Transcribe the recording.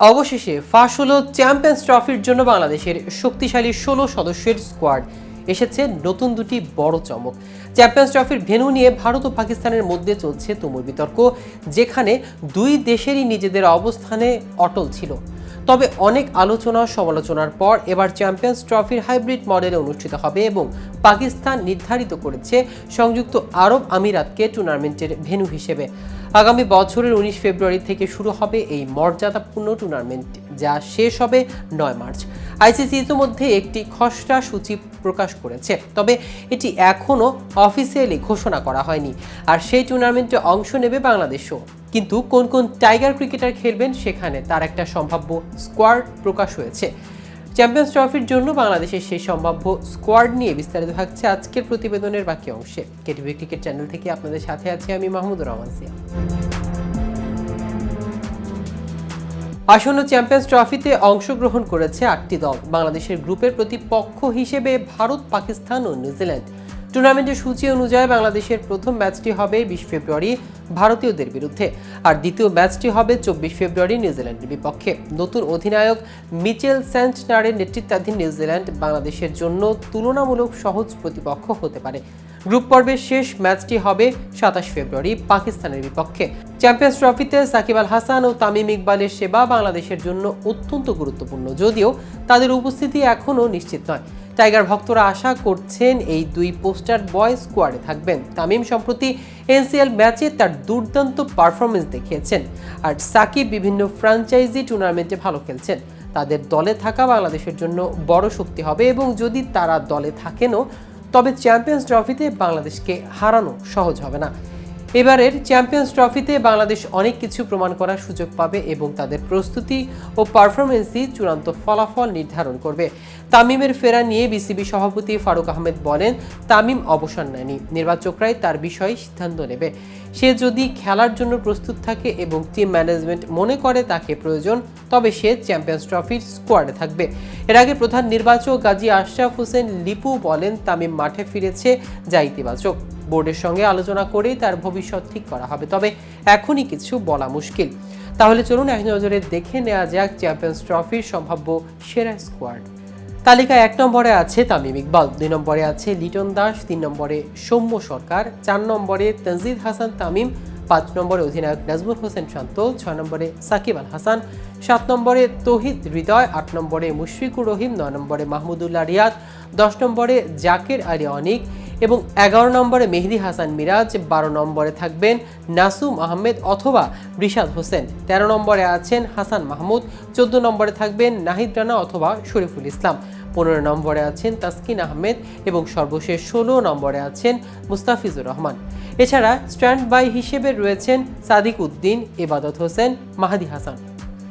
অবশেষে ফাঁস হলো চ্যাম্পিয়ন্স ট্রফির জন্য বাংলাদেশের শক্তিশালী ষোলো সদস্যের স্কোয়াড এসেছে নতুন দুটি বড় চমক। চ্যাম্পিয়ন্স ট্রফির ভেন্যু নিয়ে ভারত ও পাকিস্তানের মধ্যে চলছে তুমুল বিতর্ক, যেখানে দুই দেশেরই নিজেদের অবস্থানে অটল ছিল। তবে অনেক আলোচনা সমালোচনার পর এবার চ্যাম্পিয়ন্স ট্রফির হাইব্রিড মডেলে অনুষ্ঠিত হবে এবং পাকিস্তান নির্ধারিত করেছে সংযুক্ত আরব আমিরাতকে টুর্নামেন্টের ভেন্যু হিসেবে। আগামী বছরের উনিশ ফেব্রুয়ারি থেকে শুরু হবে এই মর্যাদাপূর্ণ টুর্নামেন্ট, যা শেষ হবে নয় মার্চ। আইসিসি ইতিমধ্যে একটি খসড়া সূচি প্রকাশ করেছে, তবে এটি এখনও অফিসিয়ালি ঘোষণা করা হয়নি। আর সেই টুর্নামেন্টে অংশ নেবে বাংলাদেশও। কিন্তু কোন কোন টাইগার ক্রিকেটার খেলবেন সেখানে তার একটা সম্ভাব্য স্কোয়াড প্রকাশ হয়েছে। চ্যাম্পিয়ন্স ট্রফির জন্য বাংলাদেশের সেই সম্ভাব্য স্কোয়াড নিয়ে বিস্তারিত থাকছে আজকের প্রতিবেদনের বাকি অংশে। কেটিভি ক্রিকেট চ্যানেল থেকে আপনাদের সাথে আছি আমি মাহমুদুর রহমান সিয়া। আসন্ন চ্যাম্পিয়ন্স ট্রফিতে অংশগ্রহণ করেছে আটটি দল। বাংলাদেশের গ্রুপের প্রতিপক্ষ হিসেবে ভারত, পাকিস্তান ও নিউজিল্যান্ড। টুর্নামেন্টের সূচি অনুযায়ী বাংলাদেশের প্রথম ম্যাচটি হবে বিশ ফেব্রুয়ারি ভারতীয়দের বিরুদ্ধে। আর দ্বিতীয় ম্যাচটি হবে চব্বিশ ফেব্রুয়ারি নিউজিল্যান্ডের বিপক্ষে। নতুন অধিনায়ক মিচেল স্যান্টনারের নেতৃত্বাধীন নিউজিল্যান্ড বাংলাদেশের জন্য তুলনামূলক সহজ প্রতিপক্ষ হতে পারে। গ্রুপ পর্বের শেষ ম্যাচটি হবে সাতাশ ফেব্রুয়ারি পাকিস্তানের বিপক্ষে। চ্যাম্পিয়ন্স ট্রফিতে সাকিব আল হাসান ও তামিম ইকবালের সেবা বাংলাদেশের জন্য অত্যন্ত গুরুত্বপূর্ণ, যদিও তাদের উপস্থিতি এখনও নিশ্চিত নয়। টাইগার ভক্তরা আশা করছেন এই দুই পোস্টার বয় স্কোয়াডে থাকবেন। তামিম সম্প্রতি এনসিএল ম্যাচে তার দুর্দান্ত পারফরমেন্স দেখিয়েছেন আর সাকিব বিভিন্ন ফ্র্যাঞ্চাইজি টুর্নামেন্টে ভালো খেলছেন। তাদের দলে থাকা বাংলাদেশের জন্য বড় শক্তি হবে এবং যদি তারা দলে থাকেনও, তবে চ্যাম্পিয়ন্স ট্রফিতে বাংলাদেশকে হারানো সহজ হবে না। এবারের চ্যাম্পিয়ন্স ট্রফিতে বাংলাদেশ অনেক কিছু প্রমাণ করার সুযোগ পাবে এবং তাদের প্রস্তুতি ও পারফরমেন্সই চূড়ান্ত ফলাফল নির্ধারণ করবে। তামিমের ফেরা নিয়ে বিসিবি সভাপতি ফারুক আহমেদ বলেন, তামিম অবসর নেয়নি। নির্বাচকরাই তার বিষয়ে সিদ্ধান্ত নেবে। সে যদি খেলার জন্য প্রস্তুত থাকে এবং টিম ম্যানেজমেন্ট মনে করে তাকে প্রয়োজন, তবে সে চ্যাম্পিয়ন্স ট্রফির স্কোয়াডে থাকবে। এর আগে প্রধান নির্বাচক গাজী আশরাফ হোসেন লিপু বলেন, তামিম মাঠে ফিরেছে যা ইতিবাচক বোর্ডের সঙ্গে আলোচনা করেই তার ভবিষ্যৎ ঠিক করা হবে। তবে এখনই কিছু বলা মুশকিল। তাহলে চলুন এক নজরে দেখে নেওয়া যাক চ্যাম্পিয়ন্স ট্রফির সম্ভাব্য সেরা স্কোয়াড। তালিকায় এক নম্বরে আছে তামিম ইকবাল, দুই নম্বরে আছে লিটন দাস, তিন নম্বরে সৌম্য সরকার, চার নম্বরে তনজিদ হাসান তামিম, পাঁচ নম্বরে অধিনায়ক নাজমুল হোসেন শান্ত ছয় নম্বরে সাকিব আল হাসান, সাত নম্বরে তৌহিদ হৃদয়, আট নম্বরে মুশফিকুর রহিম, নয় নম্বরে মাহমুদুল্লাহ রিয়াদ, দশ নম্বরে জাকির আলী অনিক এবং এগারো নম্বরে মেহেদি হাসান মিরাজ, বারো নম্বরে থাকবেন নাসুম আহমেদ অথবা রিশাদ হোসেন। তেরো নম্বরে আছেন হাসান মাহমুদ, চোদ্দ নম্বরে থাকবেন নাহিদ রানা অথবা শরীফুল ইসলাম। পনেরো নম্বরে আছেন তাসকিন আহমেদ এবং সর্বশেষ ষোলো নম্বরে আছেন মুস্তাফিজুর রহমান। এছাড়া স্ট্যান্ড বাই হিসেবে রয়েছেন সাদিক উদ্দিন, এবাদত হোসেন, মাহাদি হাসান।